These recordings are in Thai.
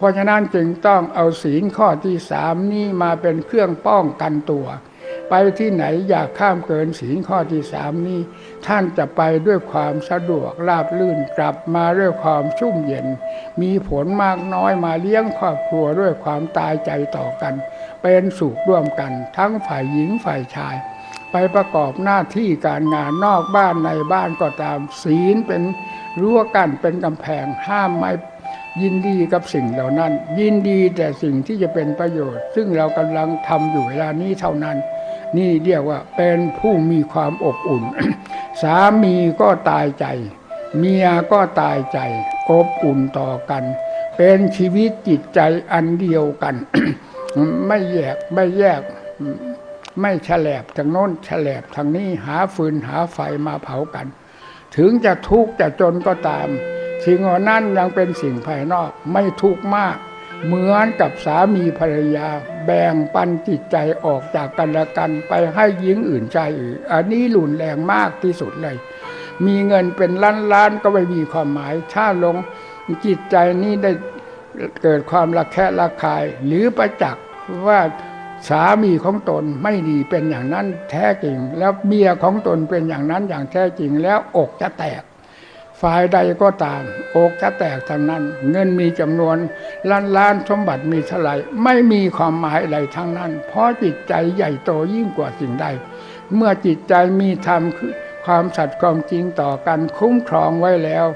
เพราะฉะนั้นจึงต้องเอาศีลข้อที่สามนี้มาเป็นเครื่องป้องกันตัว ไปที่ไหนอยากข้ามเกินศีลข้อที่สามนี้ ท่านจะไปด้วยความสะดวกราบลื่นกลับมาด้วยความชุ่มเย็น มีผลมากน้อยมาเลี้ยงครอบครัวด้วยความตายใจต่อกัน เป็นสุขร่วมกัน ทั้งฝ่ายหญิงฝ่ายชาย ไปประกอบหน้าที่การงานนอกบ้านในบ้านก็ตามศีลเป็นรั้วกั้นเป็นกำแพงห้ามไม่ ยินดีกับสิ่งเหล่านั้น ยินดีแต่สิ่งที่จะเป็นประโยชน์ ซึ่งเรากำลังทำอยู่เวลานี้เท่านั้น นี่เรียกว่าเป็นผู้มีความอบอุ่น สามีก็ตายใจ เมียก็ตายใจ อบอุ่นต่อกัน เป็นชีวิตจิตใจอันเดียวกัน ไม่แยกไม่แยก ไม่ฉลบทางโน้นฉลบทางนี้หาฟืนหาไฟมาเผากัน ถึงจะทุกข์จะจนก็ตาม สิ่งเหล่านั้นยังเป็นสิ่งภายนอกไม่ทุกข์มาก เหมือนกับสามีภรรยา แบ่งปันจิตใจออกจากกันและกันไปให้หญิงอื่นใจอื่นอันนี้หลุนแรงมากที่สุดเลย มีเงินเป็นล้านล้านๆก็ไม่มีความหมายถ้าลงจิตใจนี้ได้เกิดความระแคะระคาย หรือประจักษ์ว่าสามีของตนไม่ดีเป็นอย่างนั้นแท้จริง แล้วเมียของตนเป็นอย่างนั้นอย่างแท้จริงแล้วอกจะแตก ฝ่ายใดก็ตามอกจะแตกทางนั้น เงินมีจำนวนล้านล้านสมบัติมีเท่าไหร่ไม่มีความหมายอะไรทั้งนั้น เพราะจิตใจใหญ่โตยิ่งกว่าสิ่งใด เมื่อจิตใจมีธรรมคือความสัตย์ความจริงต่อกันคุ้มครองไว้แล้ว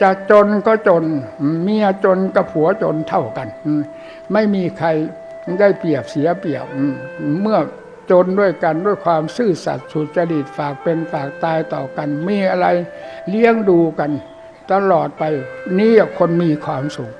จะจนก็จนเมียจนกับผัวจนเท่ากัน ไม่มีใครได้เปรียบเสียเปรียบเมื่อ จนด้วยกันด้วยความซื่อสัตย์สุจริตฝากเป็นฝากตายต่อกัน มีอะไรเลี้ยงดูกัน ตลอดไปนี่คนมีความสุข